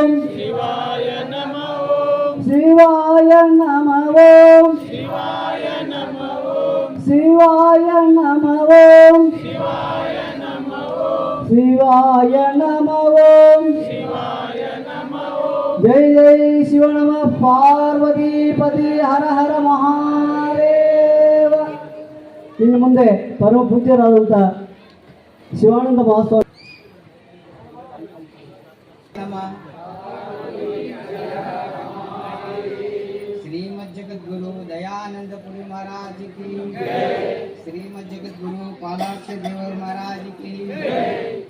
ಓಂ ಶಿವಾಯ ನಮೋ ಶಿವಾಯ ನಮಃ ಓಂ ಶಿವಾಯ ನಮೋ ಶಿವಾಯ ನಮಃ ಓಂ ಶಿವಾಯ ನಮೋ ಶಿವಾಯ ನಮಃ ಓಂ ಶಿವಾಯ ನಮೋ ಜೈ ಜೈ ಶಿವ ನಮ ಪಾರ್ವತಿ ಪತಿ ಹರ ಹರ ಮಹಾದೇವ ಇನ್ನು ಮುಂದೆ ಪರಮ ಪೂಜ್ಯರಾದಂಥ ಶಿವಾನಂದ ಮಹಾಸ್ವಾಮಿ श्रीमद जगत गुरु दयानंद पुरी महाराज की श्रीमद जगत गुरु पालाक्ष देवर महाराज की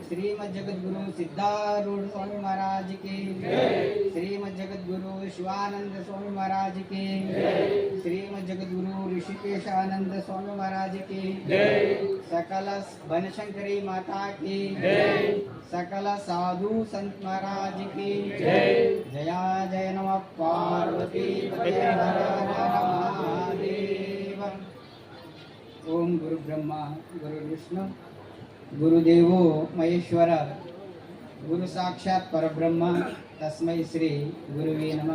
श्रीमद जगत गुरु सिद्धारूढ़ स्वामी महाराज की श्रीमद जगत गुरु शिवानंद स्वामी महाराज की श्रीमद जगत गुरु ऋषिकेश आनंद स्वामी महाराज की सकल बनशंकरी माता की ಸಕಲ ಸಾಧು ಸಂತ ಮಹಾರಾಜಿಕಿ ಜಯ ಜಯ ಜಯ ನಮ ಪಾರ್ವತಿ ಮಹಾದೇವ ಓಂ ಗುರು ಬ್ರಹ್ಮ ಗುರು ವಿಷ್ಣು ಗುರುದೇವೋ ಮಹೇಶ್ವರ ಗುರು ಸಾಕ್ಷಾತ್ ಪರಬ್ರಹ್ಮ ತಸ್ಮೈ ಶ್ರೀ ಗುರುವೇ ನಮ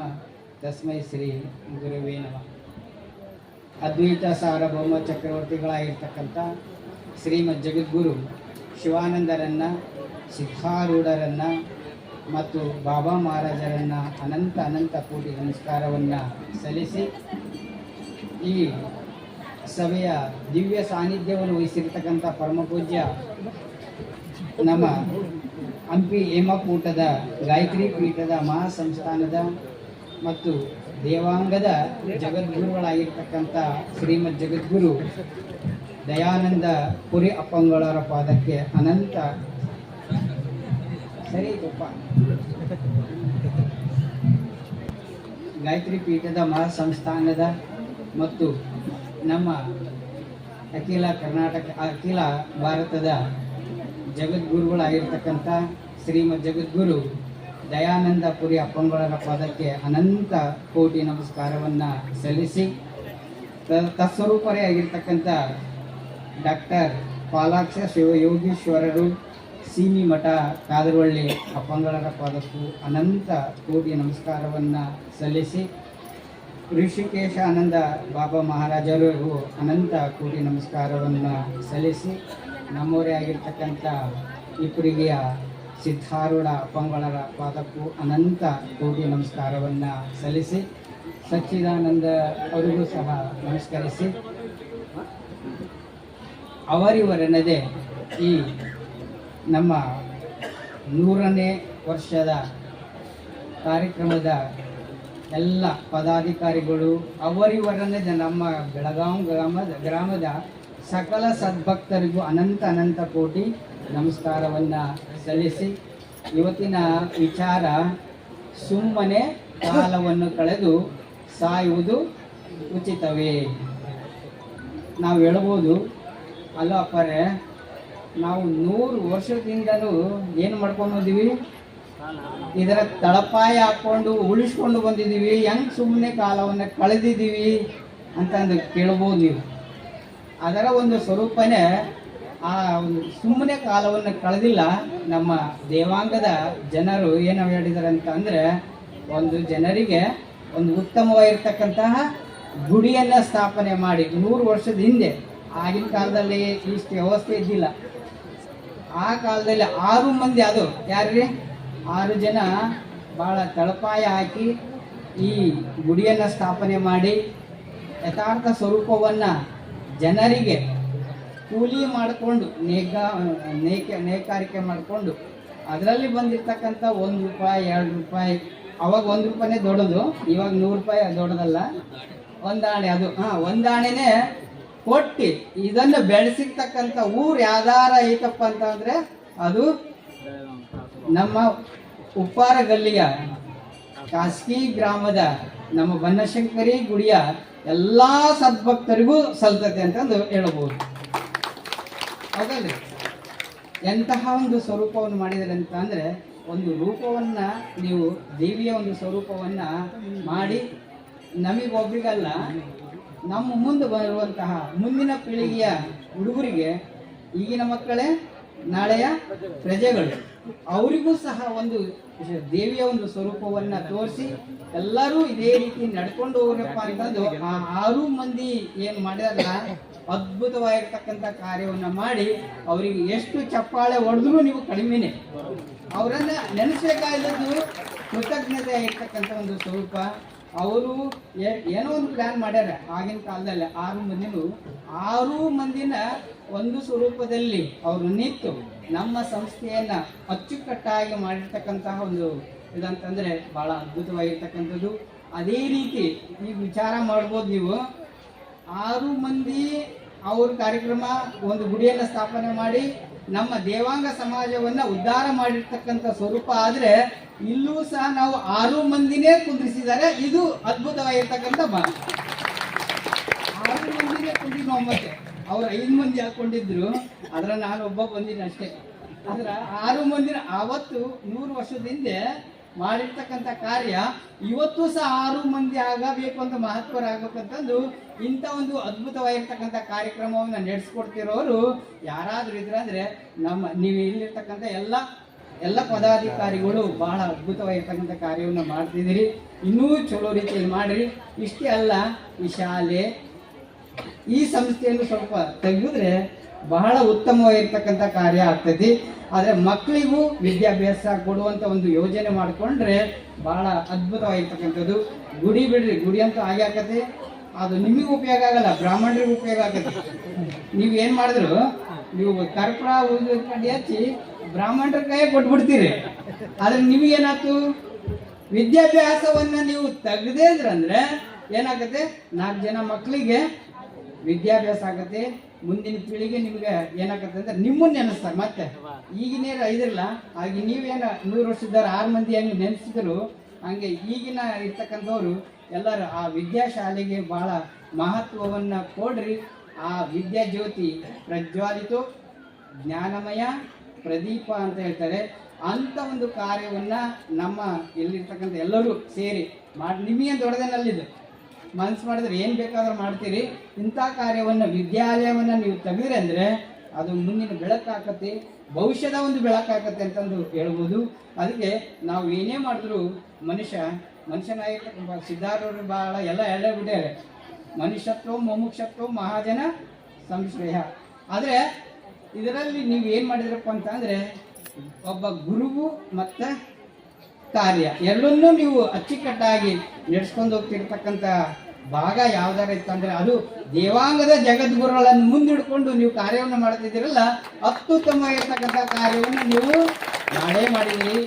ತಸ್ಮೈ ಶ್ರೀ ಗುರುವೇ ನಮ ಅದ್ವೈತ ಸಾರ್ವಭೌಮ ಚಕ್ರವರ್ತಿಗಳಾಗಿರ್ತಕ್ಕಂಥ ಶ್ರೀಮದ್ ಜಗದ್ಗುರು ಶಿವಾನಂದರನ್ನ ಸಿದ್ಧಾರೂಢರನ್ನ ಮತ್ತು ಬಾಬಾ ಮಹಾರಾಜರನ್ನ ಅನಂತ ಅನಂತ ಕೋಟಿ ನಮಸ್ಕಾರವನ್ನು ಸಲ್ಲಿಸಿ ಈ ಸಭೆಯ ದಿವ್ಯ ಸಾನ್ನಿಧ್ಯವನ್ನು ವಹಿಸಿರ್ತಕ್ಕಂಥ ಪರಮ ಪೂಜ್ಯ ನಮ್ಮ ಹಂಪಿ ಹೇಮಕೂಟದ ಗಾಯತ್ರಿ ಪೀಠದ ಮಹಾಸಂಸ್ಥಾನದ ಮತ್ತು ದೇವಾಂಗದ ಜಗದ್ಗುರುಗಳಾಗಿರ್ತಕ್ಕಂಥ ಶ್ರೀಮದ್ ಜಗದ್ಗುರು ದಯಾನಂದ ಪುರಿ ಅಪ್ಪಂಗಳರ ಪಾದಕ್ಕೆ ಅನಂತ. ಸರಿ ಗೊಪ್ಪ ಗಾಯತ್ರಿ ಪೀಠದ ಮಹಾಸಂಸ್ಥಾನದ ಮತ್ತು ನಮ್ಮ ಅಖಿಲ ಕರ್ನಾಟಕ, ಅಖಿಲ ಭಾರತದ ಜಗದ್ಗುರುಗಳಾಗಿರ್ತಕ್ಕಂಥ ಶ್ರೀಮದ್ ಜಗದ್ಗುರು ದಯಾನಂದ ಪುರಿ ಅಪ್ಪಂಗಳರ ಪದಕ್ಕೆ ಅನಂತ ಕೋಟಿ ನಮಸ್ಕಾರವನ್ನು ಸಲ್ಲಿಸಿ ತತ್ಸ್ವರೂಪರೇ ಆಗಿರ್ತಕ್ಕಂಥ ಡಾಕ್ಟರ್ ಪಾಲಾಕ್ಷ ಶಿವಯೋಗೀಶ್ವರರು ಸೀನಿ ಮಠ, ಕಾದರವಳ್ಳಿ ಅಪ್ಪಂಗಳರ ಪಾದಕ್ಕೂ ಅನಂತ ಕೋಟಿ ನಮಸ್ಕಾರವನ್ನು ಸಲ್ಲಿಸಿ ಋಷಿಕೇಶ ಆನಂದ ಬಾಬಾ ಮಹಾರಾಜರು ಅನಂತ ಕೋಟಿ ನಮಸ್ಕಾರವನ್ನು ಸಲ್ಲಿಸಿ ನಮ್ಮವರೇ ಆಗಿರ್ತಕ್ಕಂಥ ಇಬ್ಬರಿಗೆಯ ಸಿದ್ಧಾರೂಢ ಅಪ್ಪಂಗಳರ ಪಾದಕ್ಕೂ ಅನಂತ ಕೋಟಿ ನಮಸ್ಕಾರವನ್ನು ಸಲ್ಲಿಸಿ ಸಚ್ಚಿದಾನಂದ ಅವರಿಗೂ ಸಹ ನಮಸ್ಕರಿಸಿ ಅವರಿವರೆನ್ನದೆ ಈ ನಮ್ಮ ನೂರನೇ ವರ್ಷದ ಕಾರ್ಯಕ್ರಮದ ಎಲ್ಲ ಪದಾಧಿಕಾರಿಗಳು ಅವರಿವರನ್ನದೇ ನಮ್ಮ ಬೆಳಗಾವಿ ಗ್ರಾಮದ ಗ್ರಾಮದ ಸಕಲ ಸದ್ಭಕ್ತರಿಗೂ ಅನಂತ ಅನಂತ ಕೋಟಿ ನಮಸ್ಕಾರವನ್ನು ಸಲ್ಲಿಸಿ ಇವತ್ತಿನ ವಿಚಾರ ಸುಮ್ಮನೆ ಕಾಲವನ್ನು ಕಳೆದು ಸಾಯುವುದು ಉಚಿತವೇ. ನಾವು ಹೇಳ್ಬೋದು ಅಲ್ಲ ಅಪ್ಪರೇ, ನಾವು ನೂರು ವರ್ಷದಿಂದಲೂ ಏನು ಮಾಡ್ಕೊಂಡು ಬಂದೀವಿ ಇದರ ತಳಪಾಯ ಹಾಕ್ಕೊಂಡು ಉಳಿಸ್ಕೊಂಡು ಬಂದಿದ್ದೀವಿ, ಹೆಂಗೆ ಸುಮ್ಮನೆ ಕಾಲವನ್ನು ಕಳೆದಿದ್ದೀವಿ ಅಂತಂದು ಕೇಳ್ಬೋದು ನೀವು. ಅದರ ಒಂದು ಸ್ವರೂಪನೇ ಆ ಒಂದು ಸುಮ್ಮನೆ ಕಾಲವನ್ನು ಕಳೆದಿಲ್ಲ, ನಮ್ಮ ದೇವಾಂಗದ ಜನರು ಏನು ಹೇಳಿದ್ದಾರೆ ಅಂತ ಅಂದರೆ, ಒಂದು ಜನರಿಗೆ ಒಂದು ಉತ್ತಮವಾಗಿರ್ತಕ್ಕಂತಹ ಗುಡಿಯನ್ನು ಸ್ಥಾಪನೆ ಮಾಡಿ ನೂರು ವರ್ಷದ ಹಿಂದೆ. ಆಗಿನ ಕಾಲದಲ್ಲಿ ಇಷ್ಟು ವ್ಯವಸ್ಥೆ ಇದ್ದಿಲ್ಲ. ಆ ಕಾಲದಲ್ಲಿ ಆರು ಮಂದಿ ಅದು ಯಾರ್ರಿ? ಆರು ಜನ ಭಾಳ ತಳಪಾಯ ಹಾಕಿ ಈ ಗುಡಿಯನ್ನು ಸ್ಥಾಪನೆ ಮಾಡಿ ಯಥಾರ್ಥ ಸ್ವರೂಪವನ್ನು ಜನರಿಗೆ ಕೂಲಿ ಮಾಡಿಕೊಂಡು, ನೇಕ ನೇಕ, ನೇಕಾರಿಕೆ ಮಾಡಿಕೊಂಡು ಅದರಲ್ಲಿ ಬಂದಿರ್ತಕ್ಕಂಥ ಒಂದು ರೂಪಾಯಿ, ಎರಡು ರೂಪಾಯಿ, ಅವಾಗ ಒಂದು ರೂಪಾಯಿನೇ ದೊಡ್ಡದು, ಇವಾಗ ನೂರು ರೂಪಾಯಿ ದೊಡ್ಡದಲ್ಲ. ಒಂದಾಣೆ ಅದು. ಹಾಂ ಒಂದಾಣೆನೇ ಕೊಟ್ಟು. ಇದನ್ನು ಬೆಳೆಸಿರ್ತಕ್ಕಂಥ ಊರು ಯಾವ್ದಾರ ಐತಪ್ಪ ಅಂತಂದ್ರೆ ಅದು ನಮ್ಮ ಉಪ್ಪಾರ ಗಲ್ಲಿಯ ಖಾಸಗಿ ಗ್ರಾಮದ ನಮ್ಮ ಬನ್ನಶಂಕರಿ ಗುಡಿಯ ಎಲ್ಲ ಸದ್ಭಕ್ತರಿಗೂ ಸಲ್ತತೆ ಅಂತಂದು ಹೇಳಬಹುದು. ಹೌದಲ್ರಿ ಎಂತಹ ಒಂದು ಸ್ವರೂಪವನ್ನು ಮಾಡಿದರೆ ಅಂತ ಅಂದರೆ ಒಂದು ರೂಪವನ್ನು ನೀವು ದೇವಿಯ ಒಂದು ಸ್ವರೂಪವನ್ನು ಮಾಡಿ ನಮಗೊಬ್ರಿಗಲ್ಲ ನಮ್ಮ ಮುಂದೆ ಬರುವಂತಹ ಮುಂದಿನ ಪೀಳಿಗೆಯ ಹುಡುಗರಿಗೆ ಈಗಿನ ಮಕ್ಕಳೇ, ನಾಳೆಯ ಪ್ರಜೆಗಳು, ಅವರಿಗೂ ಸಹ ಒಂದು ದೇವಿಯ ಒಂದು ಸ್ವರೂಪವನ್ನ ತೋರಿಸಿ ಎಲ್ಲರೂ ಇದೇ ರೀತಿ ನಡ್ಕೊಂಡು ಹೋಗ್ರಪ್ಪ ಅಂತಂದು ಆ ಆರು ಮಂದಿ ಏನು ಮಾಡ್ಯಾರಲ್ಲ ಅದ್ಭುತವಾಗಿರ್ತಕ್ಕಂಥ ಕಾರ್ಯವನ್ನ ಮಾಡಿ ಅವರಿಗೆ ಎಷ್ಟು ಚಪ್ಪಾಳೆ ಹೊಡೆದ್ರು ನೀವು ಕಡಿಮೆನೆ. ಅವರನ್ನ ನೆನೆಸಬೇಕಾದದ್ದು ಕೃತಜ್ಞತೆ ಆಗಿರ್ತಕ್ಕಂಥ ಒಂದು ಸ್ವರೂಪ. ಅವರು ಏನೋ ಒಂದು ಪ್ಲಾನ್ ಮಾಡ್ಯಾರ. ಆಗಿನ ಕಾಲದಲ್ಲಿ ಆರು ಮಂದಿನೂ, ಆರು ಮಂದಿನ ಒಂದು ಸ್ವರೂಪದಲ್ಲಿ ಅವರು ನಿಂತು ನಮ್ಮ ಸಂಸ್ಥೆಯನ್ನ ಅಚ್ಚುಕಟ್ಟಾಗಿ ಮಾಡಿರ್ತಕ್ಕಂತಹ ಒಂದು ಇದಂತಂದ್ರೆ ಬಹಳ ಅದ್ಭುತವಾಗಿರ್ತಕ್ಕಂಥದ್ದು. ಅದೇ ರೀತಿ ಈ ವಿಚಾರ ಮಾಡ್ಬೋದು ನೀವು. ಆರು ಮಂದಿ ಅವ್ರ ಕಾರ್ಯಕ್ರಮ ಒಂದು ಗುಡಿಯನ್ನ ಸ್ಥಾಪನೆ ಮಾಡಿ ನಮ್ಮ ದೇವಾಂಗ ಸಮಾಜವನ್ನ ಉದ್ಧಾರ ಮಾಡಿರ್ತಕ್ಕಂಥ ಸ್ವರೂಪ ಆದ್ರೆ ಇಲ್ಲೂ ಸಹ ನಾವು ಆರು ಮಂದಿನೇ ಕುಂದ್ರಿಸಿದ್ದಾರೆ. ಇದು ಅದ್ಭುತವಾಗಿರ್ತಕ್ಕಂಥ ಭಾಗ ಆರು ಮಂದಿನೇ ಕುಂದಿರೋ ನಾವು ಮತ್ತೆ ಅವ್ರು ಐದು ಮಂದಿ ಹಾಕೊಂಡಿದ್ರು. ಅದ್ರ ನಾನು ಒಬ್ಬ ಬಂದಿನಿ ಅಷ್ಟೇ. ಅದ್ರ ಆರು ಮಂದಿನ ಆವತ್ತು ನೂರು ವರ್ಷದ ಹಿಂದೆ ಮಾಡಿರ್ತಕ್ಕಂಥ ಕಾರ್ಯ ಇವತ್ತು ಸಹ ಆರು ಮಂದಿ ಆಗಬೇಕು ಅಂತ ಮಹತ್ವರಾಗಬೇಕಂತಂದು ಇಂಥ ಒಂದು ಅದ್ಭುತವಾಗಿರ್ತಕ್ಕಂಥ ಕಾರ್ಯಕ್ರಮವನ್ನು ನಡೆಸ್ಕೊಡ್ತಿರೋರು ಯಾರಾದ್ರೂ ಇದ್ರಂದ್ರೆ ನಮ್ಮ ನೀವು ಇಲ್ಲಿರ್ತಕ್ಕಂಥ ಎಲ್ಲ ಎಲ್ಲ ಪದಾಧಿಕಾರಿಗಳು ಬಹಳ ಅದ್ಭುತವಾಗಿರ್ತಕ್ಕಂಥ ಕಾರ್ಯವನ್ನು ಮಾಡ್ತಿದ್ದೀರಿ. ಇನ್ನೂ ಚಲೋ ರೀತಿಯಲ್ಲಿ ಮಾಡ್ರಿ. ಇಷ್ಟೇ ಅಲ್ಲ, ಈ ಶಾಲೆ, ಈ ಸಂಸ್ಥೆಯನ್ನು ಸ್ವಲ್ಪ ತೆಗೆದ್ರೆ ಬಹಳ ಉತ್ತಮವಾಗಿರ್ತಕ್ಕಂಥ ಕಾರ್ಯ ಆಗ್ತೈತಿ. ಆದರೆ ಮಕ್ಕಳಿಗೂ ವಿದ್ಯಾಭ್ಯಾಸ ಕೊಡುವಂಥ ಒಂದು ಯೋಜನೆ ಮಾಡಿಕೊಂಡ್ರೆ ಬಹಳ ಅದ್ಭುತವಾಗಿರ್ತಕ್ಕಂಥದ್ದು. ಗುಡಿ ಬಿಡ್ರಿ, ಗುಡಿ ಅಂತೂ ಆಗಿ ಆಕತಿ ಅದು ನಿಮಗೆ ಉಪಯೋಗ ಆಗಲ್ಲ, ಬ್ರಾಹ್ಮಣರಿಗೆ ಉಪಯೋಗ ಆಗತ್ತೆ. ನೀವು ಏನು ಮಾಡಿದ್ರು, ನೀವು ಕರ್ಪೂರ ಉಳಿದು ಕಡ್ಡಿ ಹಚ್ಚಿ ಬ್ರಾಹ್ಮಣರ ಕೈ ಕೊಟ್ಬಿಡ್ತೀರಿ. ಆದ್ರೆ ನಿಮಗೇನಾಯ್ತು? ವಿದ್ಯಾಭ್ಯಾಸವನ್ನ ನೀವು ತೆಗ್ದೇ ಇದ್ರಂದ್ರೆ ಏನಾಗತ್ತೆ? ನಾಲ್ಕು ಜನ ಮಕ್ಕಳಿಗೆ ವಿದ್ಯಾಭ್ಯಾಸ ಆಗತ್ತೆ. ಮುಂದಿನ ಪೀಳಿಗೆ ನಿಮ್ಗೆ ಏನಾಗತ್ತೆ ಅಂದ್ರೆ ನಿಮ್ಮನ್ನ ನೆನೆಸ್ತಾರೆ. ಮತ್ತೆ ಈಗಿನ ಇದಿರಲ್ಲ, ಹಾಗೆ ನೀವೇನ ನೂರು ವರ್ಷದಾರ ಆರು ಮಂದಿ ಹೆಂಗೆ ನೆನೆಸಿದ್ರು, ಹಂಗೆ ಈಗಿನ ಇರ್ತಕ್ಕಂಥವ್ರು ಎಲ್ಲರೂ ಆ ವಿದ್ಯಾಶಾಲೆಗೆ ಬಹಳ ಮಹತ್ವವನ್ನ ಕೊಡ್ರಿ. ಆ ವಿದ್ಯಾ ಜ್ಯೋತಿ ಪ್ರಜ್ವಾಲಿತು. ಜ್ಞಾನಮಯ. ಪ್ರದೀಪ ಅಂತ ಹೇಳ್ತಾರೆ. ಅಂತ ಒಂದು ಕಾರ್ಯವನ್ನ ನಮ್ಮ ಎಲ್ಲಿರ್ತಕ್ಕಂಥ ಎಲ್ಲರೂ ಸೇರಿ ಮಾಡಿ, ನಿಮಗೆ ದೊಡ್ಡದೇನಲ್ಲಿದ್ದು? ಮನ್ಸು ಮಾಡಿದ್ರೆ ಏನು ಬೇಕಾದ್ರೂ ಮಾಡ್ತೀರಿ. ಇಂಥ ಕಾರ್ಯವನ್ನು, ವಿದ್ಯಾಲಯವನ್ನು ನೀವು ತೆಗೆದ್ರಿ ಅಂದರೆ ಅದು ಮುಂದಿನ ಬೆಳಕಾಕತಿ ಭವಿಷ್ಯದ ಒಂದು ಬೆಳಕಾಕತಿ ಅಂತಂದು ಹೇಳ್ಬೋದು. ಅದಕ್ಕೆ ನಾವು ಏನೇ ಮಾಡಿದ್ರು ಮನುಷ್ಯ ಮನುಷ್ಯನಾಗಿರ್ತಕ್ಕಂಥ ಸಿದ್ಧಾರೂಢರು ಭಾಳ ಎಲ್ಲ ಎಳೆ ಬಿಟ್ಟಾರೆ ಮನುಷ್ಯತ್ವ, ಮೋಮುಕ್ಷತ್ವ, ಮಹಾಜನ ಸಂಶ್ರಯ. ಆದರೆ ಇದರಲ್ಲಿ ನೀವು ಏನು ಮಾಡಿದ್ರಪ್ಪ ಅಂತಂದರೆ, ಒಬ್ಬ ಗುರುವು ಮತ್ತು ಕಾರ್ಯ. ಎರಡನ್ನೂ ನೀವು ಅಚ್ಚುಕಟ್ಟಾಗಿ ನಡೆಸ್ಕೊಂಡು ಹೋಗ್ತಿರ್ತಕ್ಕಂಥ ಭಾಗ ಯಾವ್ದಾರ ಇತ್ತಂದ್ರೆ, ಅದು ದೇವಾಂಗದ ಜಗದ್ಗುರುಗಳನ್ನು ಮುಂದಿಡ್ಕೊಂಡು ನೀವು ಕಾರ್ಯವನ್ನು ಮಾಡ್ತಿದ್ದೀರಲ್ಲ, ಅತ್ಯುತ್ತಮವಾಗಿರ್ತಕ್ಕಂಥ ಕಾರ್ಯವನ್ನು ನೀವು ಮಾಡೇ ಮಾಡಿದ್ದೀರಿ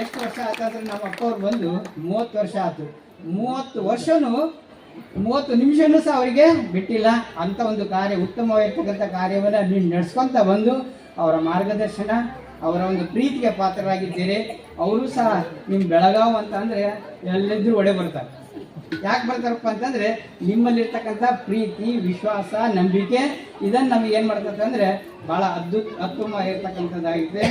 ಎಷ್ಟು ವರ್ಷ ಆಯ್ತಂದ್ರೆ ನಮ್ಮ ಅಪ್ಪವ್ರು ಬಂದು ಮೂವತ್ತು ವರ್ಷ ಆಯ್ತು ಮೂವತ್ತು ವರ್ಷನೂ ಮೂವತ್ತು ನಿಮಿಷನೂ ಸಹ ಅವರಿಗೆ ಬಿಟ್ಟಿಲ್ಲ. ಅಂತ ಒಂದು ಕಾರ್ಯ, ಉತ್ತಮವಾಗಿರ್ತಕ್ಕಂಥ ಕಾರ್ಯವನ್ನು ನೀವು ನಡೆಸ್ಕೊಂತ ಬಂದು ಅವರ ಮಾರ್ಗದರ್ಶನ, ಅವರ ಒಂದು ಪ್ರೀತಿಗೆ ಪಾತ್ರರಾಗಿದ್ದೀರಿ. ಅವರು ಸಹ ನಿಮ್ಮ ಬೆಳಗಾವ್ ಅಂತ ಅಂದರೆ ಎಲ್ಲಿದ್ದರೂ ಒಡೆ ಬರ್ತಾರೆ. ಯಾಕೆ ಬರ್ತಾರಪ್ಪ ಅಂತಂದ್ರೆ ನಿಮ್ಮಲ್ಲಿರ್ತಕ್ಕಂಥ ಪ್ರೀತಿ, ವಿಶ್ವಾಸ, ನಂಬಿಕೆ, ಇದನ್ನ ನಮಗೆ ಏನ್ ಮಾಡ್ತದೆ ಅಂದ್ರೆ ಬಹಳ ಅದ್ಭುತ ಅತ್ಯುತ್ತಮವಾಗಿರ್ತಕ್ಕಂಥದ್ದಾಗಿದೆ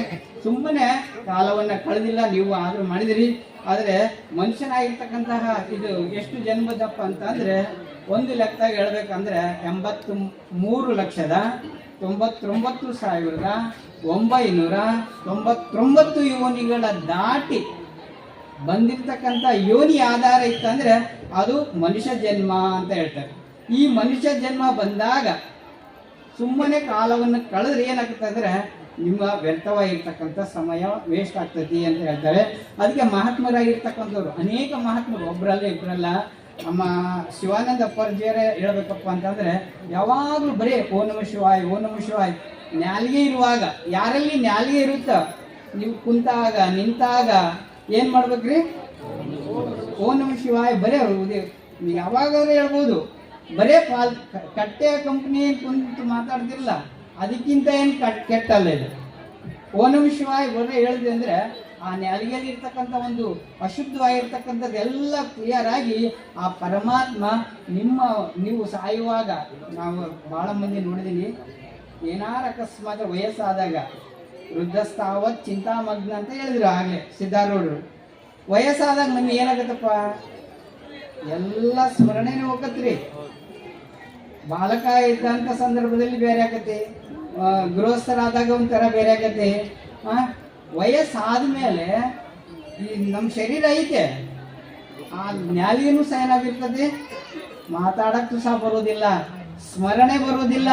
ಸುಮ್ಮನೆ ಕಾಲವನ್ನ ಕಳೆದಿಲ್ಲ, ನೀವು ಆದ್ರೂ ಮಾಡಿದಿರಿ. ಆದ್ರೆ ಮನುಷ್ಯನಾಗಿರ್ತಕ್ಕಂತಹ ಇದು ಎಷ್ಟು ಜನ್ಮದಪ್ಪ ಅಂತ ಅಂದ್ರೆ ಒಂದು ಲೆಕ್ಕದಾಗ ಹೇಳ್ಬೇಕಂದ್ರೆ ಎಂಬತ್ತು ಮೂರು ಲಕ್ಷದ ತೊಂಬತ್ತೊಂಬತ್ತು ಸಾವಿರದ ಒಂಬೈನೂರ ತೊಂಬತ್ತೊಂಬತ್ತು ಯೋನಿಗಳ ದಾಟಿ ಬಂದಿರ್ತಕ್ಕಂಥ ಯೋನಿ ಆಧಾರ ಇತ್ತಂದ್ರೆ ಅದು ಮನುಷ್ಯ ಜನ್ಮ ಅಂತ ಹೇಳ್ತಾರೆ. ಈ ಮನುಷ್ಯ ಜನ್ಮ ಬಂದಾಗ ಸುಮ್ಮನೆ ಕಾಲವನ್ನು ಕಳೆದ್ರೆ ಏನಾಗುತ್ತೆ ಅಂದರೆ ನಿಮ್ಮ ವ್ಯರ್ಥವಾಗಿರ್ತಕ್ಕಂಥ ಸಮಯ ವೇಸ್ಟ್ ಆಗ್ತತಿ ಅಂತ ಹೇಳ್ತಾರೆ. ಅದಕ್ಕೆ ಮಹಾತ್ಮರಾಗಿರ್ತಕ್ಕಂಥವ್ರು, ಅನೇಕ ಮಹಾತ್ಮರು ಒಬ್ಬರಲ್ಲ ಇಬ್ಬರಲ್ಲ ನಮ್ಮ ಶಿವಾನಂದ ಅಪ್ಪಾಜಿಯವರೇ ಹೇಳ್ಬೇಕಪ್ಪ ಅಂತಂದ್ರೆ ಯಾವಾಗಲೂ ಬರೀ ಓ ನಮ ಶಿವಾಯ್, ಓ ನಮ ಶಿವಾಯ್, ನ್ಯಾಲಿಗೆ ಇರುವಾಗ, ಯಾರಲ್ಲಿ ನ್ಯಾಲಿಗೆ ಇರುತ್ತೋ, ನೀವು ಕುಂತಾಗ, ನಿಂತಾಗ ಏನ್ ಮಾಡ್ಬೇಕ್ರಿ? ಓ ನಮ ಶಿವಾಯ, ಬರೇ ಯಾವಾಗಾದ್ರೂ ಹೇಳ್ಬೋದು. ಬರೇ ಫಾಲ್ ಕಟ್ಟೆ ಕಂಪ್ನಿ ಕುಂತು ಮಾತಾಡ್ತಿರಲ್ಲ, ಅದಕ್ಕಿಂತ ಏನು ಕಟ್ ಕೆಟ್ಟಲ್ಲ ಇದು. ಓ ನಮ ಶಿವಾಯ, ಬರೇ ಹೇಳಿದೆ ಅಂದರೆ, ಆ ನೆಲಗೆಯಲ್ಲಿ ಇರ್ತಕ್ಕಂಥ ಒಂದು ಅಶುದ್ಧವಾಗಿರ್ತಕ್ಕಂಥದ್ದೆಲ್ಲ ಕ್ಲಿಯರ್ ಆಗಿ ಆ ಪರಮಾತ್ಮ ನಿಮ್ಮ, ನೀವು ಸಾಯುವಾಗ, ನಾವು ಭಾಳ ಮಂದಿ ನೋಡಿದ್ದೀನಿ ಏನಾರು ಅಕಸ್ಮಾತ್ ವಯಸ್ಸಾದಾಗ ವೃದ್ಧಸ್ಥಾವತ್ ಚಿಂತಾಮಗ್ನ ಅಂತ ಹೇಳಿದ್ರು ಆಗ್ಲೇ ಸಿದ್ಧಾರೂಢರು. ವಯಸ್ಸಾದಾಗ ನಮ್ಗೆ ಏನಾಗತ್ತಪ್ಪ? ಎಲ್ಲ ಸ್ಮರಣೆನೇ ಹೋಗತ್ರಿ. ಬಾಲಕ ಇದ್ದಂಥ ಸಂದರ್ಭದಲ್ಲಿ ಬೇರೆ ಆಗತ್ತೆ. ಗೃಹಸ್ಥರಾದಾಗ ಒಂಥರ ಬೇರೆ ಆಗತ್ತೆ. ಆ, ವಯಸ್ಸಾದ್ಮೇಲೆ ಈ ನಮ್ಮ ಶರೀರ ಐತೆ. ಆ ಜ್ಞಾನಿಯನ್ನು ಸಹ ಏನಾಗಿರ್ತದೆ ಮಾತಾಡಕ್ಕೂ ಸಹ ಬರೋದಿಲ್ಲ. ಸ್ಮರಣೆ ಬರೋದಿಲ್ಲ.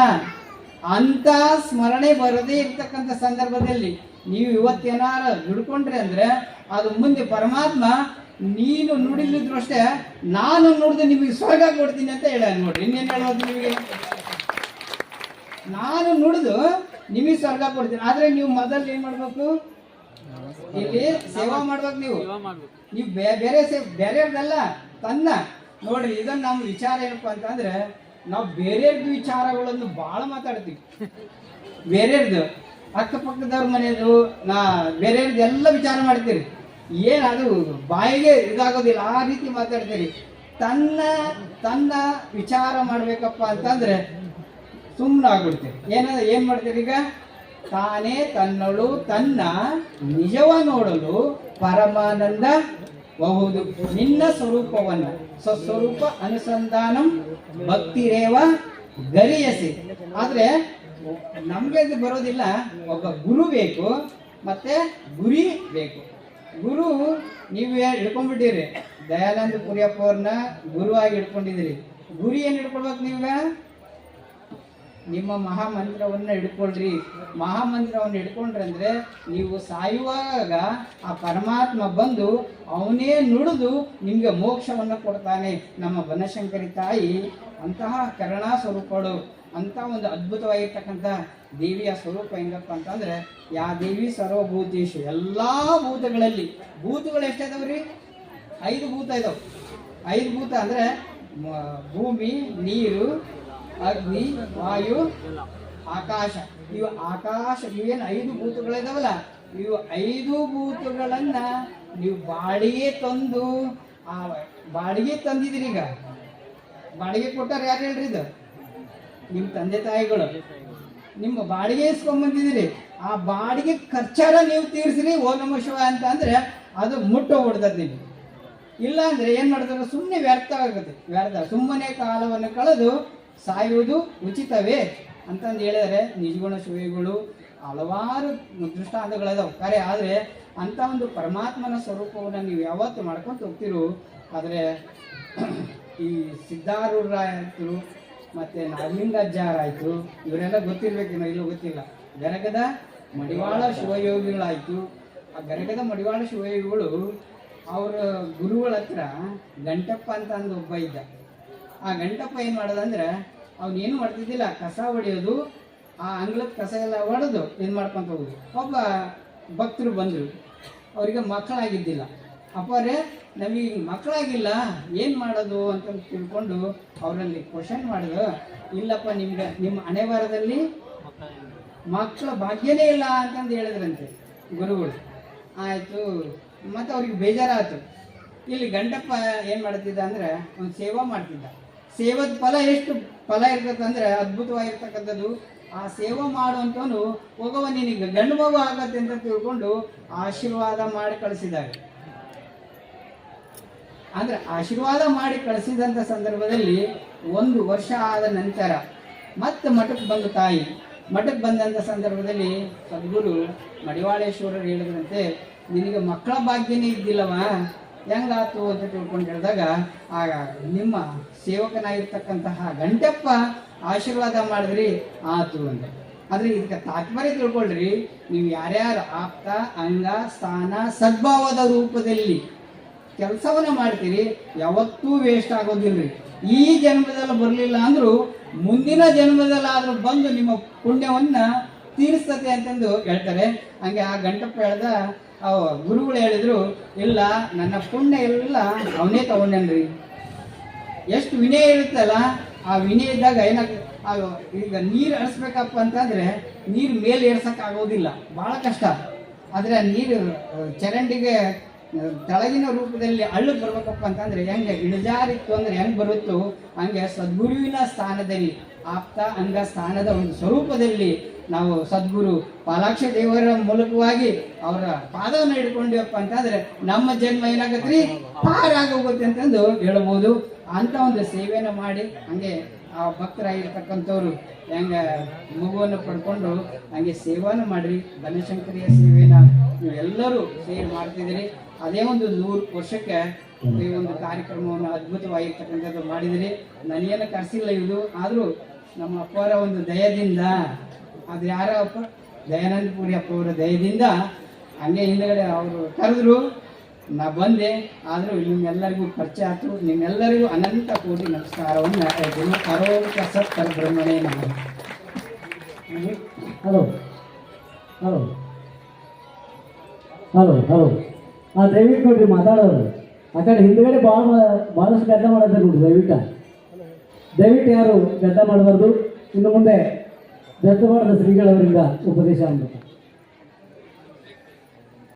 ಅಂತ ಸ್ಮರಣೆ ಬರದೇ ಇರ್ತಕ್ಕಂಥ ಸಂದರ್ಭದಲ್ಲಿ ನೀವು ಇವತ್ತೇನಾರ ದುಡ್ಕೊಂಡ್ರಿ ಅಂದ್ರೆ ಅದು ಮುಂದೆ ಪರಮಾತ್ಮ ನೀನು ನುಡಿಲಿದ್ರು ಅಷ್ಟೇ ನಾನು ನುಡಿದು ನಿಮಗೆ ಸ್ವರ್ಗ ಕೊಡ್ತೀನಿ ಅಂತ ಹೇಳ ನೋಡ್ರಿ. ಇನ್ನೇನು ಹೇಳೋದು ನಿಮಗೆ? ನಾನು ನುಡಿದು ನಿಮಗೆ ಸ್ವರ್ಗ ಕೊಡ್ತೀನಿ. ಆದ್ರೆ ನೀವು ಮೊದಲು ಏನ್ ಮಾಡ್ಬೇಕು? ಇಲ್ಲಿ ಸೇವಾ ಮಾಡ್ಬೇಕು ನೀವು. ನೀವು ಬೇರೆ ಸೇ ಬೇರೆಯವ್ರದ್ದಲ್ಲ ತನ್ನ. ನೋಡ್ರಿ ಇದನ್ನ ನಮ್ಮ ವಿಚಾರ ಏನಪ್ಪಾ ಅಂತಂದ್ರೆ ನಾವು ಬೇರೆಯವ್ರದ್ದು ವಿಚಾರಗಳನ್ನು ಬಹಳ ಮಾತಾಡ್ತೀವಿ. ಬೇರೆಯವ್ರದ್ದು ಅಕ್ಕಪಕ್ಕದವ್ರ ಮನೆಯದು, ನಾ ಬೇರೆಯವ್ರದ್ದು ಎಲ್ಲ ವಿಚಾರ ಮಾಡ್ತೀರಿ. ಏನದು ಬಾಯಿಗೆ ಇದಾಗೋದಿಲ್ಲ, ಆ ರೀತಿ ಮಾತಾಡ್ತೀರಿ. ತನ್ನ ತನ್ನ ವಿಚಾರ ಮಾಡ್ಬೇಕಪ್ಪ ಅಂತಂದ್ರೆ ಸುಮ್ಮನೆ ಆಗ್ಬಿಡ್ತೀರಿ. ಏನ, ಏನ್ ಮಾಡ್ತೀರಿ ಈಗ? ತಾನೇ ತನ್ನಳು ತನ್ನ ನಿಜವ ನೋಡಲು ಪರಮಾನಂದ ಬಹುದು. ನಿನ್ನ ಸ್ವರೂಪವನ್ನು. ಸ್ವಸ್ವರೂಪ ಅನುಸಂಧಾನಂ ಭಕ್ತಿರೇವ ಗರಿಯಸಿ. ಆದ್ರೆ ನಮ್ಗೆ ಬರೋದಿಲ್ಲ. ಒಬ್ಬ ಗುರು ಬೇಕು, ಮತ್ತೆ ಗುರಿ ಬೇಕು. ಗುರು, ನೀವು ಹಿಡ್ಕೊಂಡ್ಬಿಟ್ಟಿರಿ. ದಯಾನಂದ ಪುರಿಯಪ್ಪ ಅವ್ರನ್ನ ಗುರುವಾಗಿ ಹಿಡ್ಕೊಂಡಿದ್ದೀರಿ. ಗುರಿ ಏನು ಹಿಡ್ಕೊಳ್ಬೇಕು ನೀವೀಗ? ನಿಮ್ಮ ಮಹಾಮಂತ್ರವನ್ನ ಹಿಡ್ಕೊಳ್ರಿ. ಮಹಾಮಂತ್ರವನ್ನು ಹಿಡ್ಕೊಂಡ್ರೆ ಅಂದ್ರೆ ನೀವು ಸಾಯುವಾಗ ಆ ಪರಮಾತ್ಮ ಬಂದು ಅವನೇ ನುಡಿದು ನಿಮ್ಗೆ ಮೋಕ್ಷವನ್ನ ಕೊಡ್ತಾನೆ. ನಮ್ಮ ಬನಶಂಕರಿ ತಾಯಿ ಅಂತಹ ಕರುಣಾ ಸ್ವರೂಪಗಳು ಅಂತ ಒಂದು ಅದ್ಭುತವಾಗಿರ್ತಕ್ಕಂಥ ದೇವಿಯ ಸ್ವರೂಪ ಹೆಂಗಪ್ಪ ಅಂತಂದ್ರೆ, ಯಾ ದೇವಿ ಸರ್ವಭೂತೇಶು, ಎಲ್ಲ ಭೂತಗಳಲ್ಲಿ, ಭೂತಗಳು ಎಷ್ಟಿದಾವ್ರಿ ಐದು ಭೂತ ಇದಾವ್. ಐದು ಭೂತ ಅಂದ್ರೆ ಭೂಮಿ, ನೀರು ಅಗ್ನಿ, ವಾಯು, ಆಕಾಶ. ಇವು ಆಕಾಶ, ಇವೇನು ಐದು ಭೂತಗಳಿದಾವಲ್ಲ ಇವು ಐದು ಭೂತಗಳನ್ನ ನೀವು ಬಾಡಿಗೆ ತಂದು, ಆ ಬಾಡಿಗೆ ತಂದಿದ್ರಿ ಈಗ. ಬಾಡಿಗೆ ಕೊಟ್ಟಾರ ಯಾರು ಹೇಳ್ರಿ ಇದು? ನಿಮ್ಮ ತಂದೆ ತಾಯಿಗಳು. ನಿಮ್ಮ ಬಾಡಿಗೆ ಇಸ್ಕೊಂಡ್ ಆ ಬಾಡಿಗೆ ಖರ್ಚಾರ ನೀವು ತೀರ್ಸ್ರಿ, ಓ ನಮ ಶಿವ ಅಂತ ಅಂದ್ರೆ ಅದು ಮುಟ್ಟೋಗ್ಬಿಡ್ತದೆ ನಿಮ್ಗೆ ಇಲ್ಲ ಅಂದ್ರೆ ಏನ್ ಮಾಡ್ತಾರೆ? ಸುಮ್ಮನೆ ವ್ಯರ್ಥ ಆಗುತ್ತೆ. ವ್ಯರ್ಥ. ಸುಮ್ಮನೆ ಕಾಲವನ್ನು ಕಳೆದು ಸಾಯುವುದು ಉಚಿತವೇ ಅಂತಂದು ಹೇಳಿದರೆ ನಿಜಗುಣ ಶಿವಿಗಳು ಹಲವಾರು ದೃಷ್ಟಾಂತಗಳಿದಾವೆ. ಕರೆ ಆದರೆ ಅಂಥ ಒಂದು ಪರಮಾತ್ಮನ ಸ್ವರೂಪವನ್ನು ನೀವು ಯಾವತ್ತು ಮಾಡ್ಕೊಂಡು ಹೋಗ್ತಿರು, ಆದರೆ ಈ ಸಿದ್ಧಾರೂಢರಾಯ ಮತ್ತು ಮತ್ತೆ ನಾಗಲಿಂಗಾಚಾರ ಆಯ್ತು ಇವರೆಲ್ಲ ಗೊತ್ತಿರ್ಬೇಕೇನೋ ಇಲ್ಲೂ ಗೊತ್ತಿಲ್ಲ. ಗರಗದ ಮಡಿವಾಳ ಶಿವಯೋಗಿಗಳಾಯಿತು ಆ ಗರಗದ ಮಡಿವಾಳ ಶಿವಯೋಗಿಗಳು ಅವರ ಗುರುಗಳ ಹತ್ರ ಗಂಟಪ್ಪ ಅಂತ ಅಂದು ಒಬ್ಬ ಇದ್ದ. ಆ ಗಂಟಪ್ಪ ಏನು ಮಾಡೋದಂದ್ರೆ ಅವನೇನು ಮಾಡ್ತಿದ್ದಿಲ್ಲ, ಕಸ ಹೊಡೆಯೋದು, ಆ ಅಂಗ್ಲದ ಕಸ ಎಲ್ಲ ಹೊಡೆದು ಏನು ಮಾಡ್ಕೊಂತ ಹೋಗುದು ಒಬ್ಬ ಭಕ್ತರು ಬಂದರು. ಅವರಿಗೆ ಮಕ್ಕಳಾಗಿದ್ದಿಲ್ಲ. ಅಪ್ಪರೇ ನಮಗೆ ಮಕ್ಕಳಾಗಿಲ್ಲ, ಏನು ಮಾಡೋದು ಅಂತ ತಿಳ್ಕೊಂಡು ಅವರಲ್ಲಿ ಕ್ವಶನ್ ಮಾಡಿದ್ರು ಇಲ್ಲಪ್ಪ ನಿಮ್ಗೆ ನಿಮ್ಮ ಹಣೆ ಬರದಲ್ಲಿ ಮಕ್ಕಳ ಭಾಗ್ಯನೇ ಇಲ್ಲ ಅಂತಂದು ಹೇಳಿದ್ರಂತೆ ಗುರುಗಳು. ಆಯಿತು, ಮತ್ತೆ ಅವ್ರಿಗೆ ಬೇಜಾರಾಯ್ತು ಇಲ್ಲಿ ಗಂಟಪ್ಪ ಏನು ಮಾಡ್ತಿದ್ದ ಅಂದರೆ ಒಂದು ಸೇವಾ ಮಾಡ್ತಿದ್ದ. ಸೇವದ ಫಲ ಎಷ್ಟು? ಫಲ ಇರ್ತದಂದ್ರೆ ಅದ್ಭುತವಾಗಿರ್ತಕ್ಕಂಥದ್ದು. ಆ ಸೇವೆ ಮಾಡುವಂತವನು ಹೋಗವ ನಿನಗೆ ಗಂಡು ಮಗು ಆಗತ್ತೆ ಅಂತ ತಿಳ್ಕೊಂಡು ಆಶೀರ್ವಾದ ಮಾಡಿ ಕಳಿಸಿದಾಗ ಅಂದ್ರೆ ಆಶೀರ್ವಾದ ಮಾಡಿ ಕಳಿಸಿದಂತ ಸಂದರ್ಭದಲ್ಲಿ ಒಂದು ವರ್ಷ ಆದ ನಂತರ ಮತ್ತೆ ಮಠಕ್ಕೆ ಬಂದು ತಾಯಿ. ಮಠಕ್ಕೆ ಬಂದಂತ ಸಂದರ್ಭದಲ್ಲಿ ಸದ್ಗುರು ಮಡಿವಾಳೇಶ್ವರರು ಹೇಳಿದ್ರಂತೆ, ನಿನಗೆ ಮಕ್ಕಳ ಭಾಗ್ಯನೇ ಇದ್ದಿಲ್ಲವ ಹೆಂಗಾತು ಅಂತ ತಿಳ್ಕೊಂಡು ಹೇಳಿದಾಗ, ಆಗ ನಿಮ್ಮ ಸೇವಕನಾಗಿರ್ತಕ್ಕಂತಹ ಗಂಟಪ್ಪ ಆಶೀರ್ವಾದ ಮಾಡಿದ್ರಿ, ಆತು ಅಂತ. ಆದ್ರೆ ಇದಕ್ಕೆ ತಾತ್ಪರ್ಯ ತಿಳ್ಕೊಳ್ರಿ, ನೀವು ಯಾರ್ಯಾರು ಆಪ್ತ, ಅಂಗ, ಸ್ಥಾನ, ಸದ್ಭಾವದ ರೂಪದಲ್ಲಿ ಕೆಲಸವನ್ನ ಮಾಡ್ತೀರಿ, ಯಾವತ್ತೂ ವೇಸ್ಟ್ ಆಗೋದಿಲ್ರಿ. ಈ ಜನ್ಮದಲ್ಲಿ ಬರಲಿಲ್ಲ ಅಂದರೂ, ಮುಂದಿನ ಜನ್ಮದಲ್ಲಾದರೂ ಬಂದು ನಿಮ್ಮ ಪುಣ್ಯವನ್ನು ತೀರಿಸ್ತದೆ ಅಂತಂದು ಹೇಳ್ತಾರೆ. ಹಂಗೆ ಆ ಗಂಟಪ್ಪ ಹೇಳ್ದ ಅವ ಗುರುಗಳು ಹೇಳಿದ್ರು, ಇಲ್ಲ, ನನ್ನ ಪುಣ್ಯ ಎಲ್ಲ ಅವನೇ ತಗೊಂಡನ್ರಿ. ಎಷ್ಟು ವಿನಯ ಇರುತ್ತಲ್ಲ, ಆ ವಿನಯ ಇದ್ದಾಗ ಏನಾಗ, ಆ ಈಗ ನೀರು ಹರಿಸ್ಬೇಕಪ್ಪ ಅಂತಂದ್ರೆ, ನೀರು ಮೇಲೆ ಏರ್ಸಕ್ ಆಗೋದಿಲ್ಲ, ಬಹಳ ಕಷ್ಟ. ಆದ್ರೆ ನೀರು ಚರಂಡಿಗೆ ತೆಳಗಿನ ರೂಪದಲ್ಲಿ ಅಳ್ಳು ಬರ್ಬೇಕಪ್ಪ ಅಂತಂದ್ರೆ ಹೆಂಗೆ? ಇಳಿಜಾರಿತ್ತು ಅಂದ್ರೆ ಹೆಂಗ್ ಬರುತ್ತೋ? ಹಂಗೆ ಸದ್ಗುರುವಿನ ಸ್ಥಾನದಲ್ಲಿ, ಆಪ್ತ ಅಂಗ ಸ್ಥಾನದ ಒಂದು ಸ್ವರೂಪದಲ್ಲಿ ನಾವು ಸದ್ಗುರು ಪಾಲಾಕ್ಷ ದೇವರ ಮೂಲಕವಾಗಿ ಅವರ ಪಾದವನ್ನು ಹಿಡ್ಕೊಂಡಿವಪ್ಪ ಅಂತಂದ್ರೆ ನಮ್ಮ ಜನ್ಮ ಏನಾಗತ್ರಿ? ಪಾರಾಗೋಗುತ್ತೆ ಅಂತಂದು ಹೇಳ್ಬೋದು. ಅಂತ ಒಂದು ಸೇವೆಯನ್ನು ಮಾಡಿ, ಹಂಗೆ ಆ ಭಕ್ತರಾಗಿರ್ತಕ್ಕಂಥವ್ರು ಹೆಂಗ ಮಗುವನ್ನು ಪಡ್ಕೊಂಡು ಹಂಗೆ ಸೇವಾನು ಮಾಡ್ರಿ, ಬನಶಂಕರಿಯ ಸೇವೆನ ನೀವೆಲ್ಲರೂ ಸೇವೆ ಮಾಡ್ತಿದ್ದೀರಿ. ಅದೇ ಒಂದು ನೂರು ವರ್ಷಕ್ಕೆ ಈ ಒಂದು ಕಾರ್ಯಕ್ರಮವನ್ನು ಅದ್ಭುತವಾಗಿರ್ತಕ್ಕಂಥದ್ದು ಮಾಡಿದಿರಿ ನನಗೇನು ಕರೆಸಿಲ್ಲ ಇದು ಆದರೂ ನಮ್ಮ ಅಪ್ಪರ ಒಂದು ದಯದಿಂದ, ಅದು ಯಾರ ಅಪ್ಪ ದಯಾನಂದ ಪುರಿ ಅಪ್ಪ ಅವರ ದಯದಿಂದ ಹಂಗೆ ಹಿಂದಗಡೆ ಅವರು ಕರೆದ್ರು. ನಾ ಬಂದೆ, ಆದರೂ ನಿಮ್ಮೆಲ್ಲರಿಗೂ ಪರಿಚಯ ಆಯಿತು. ನಿಮ್ಮೆಲ್ಲರಿಗೂ ಅನಂತ ಕೋಟಿ ನಮಸ್ಕಾರವನ್ನು ಕರೋಕ ಸತ್ತರ ಬ್ರಹ್ಮಣೇ ನಮಃ. ಹಲೋ. ಹಲೋ. Hello hello. ಹಾಂ ದಯವಿಟ್ಟು ನೋಡ್ರಿ ಮಾತಾಡೋರು. ಆ ಕಡೆ ಹಿಂದ್ಗಡೆ ಭಾಳ ಭಾಳಷ್ಟು ಗದ್ದ ಮಾಡಿದ್ರೆ ನೋಡ್ರಿ ದಯವಿಟ್ಟು. ದಯವಿಟ್ಟು ಯಾರು ಗದ್ದ ಮಾಡಬಾರ್ದು? ಇನ್ನು ಮುಂದೆ ದತ್ತವಾಡದ ಶ್ರೀಗಳವರಿಂದ ಉಪದೇಶ ಆಗಬೇಕು.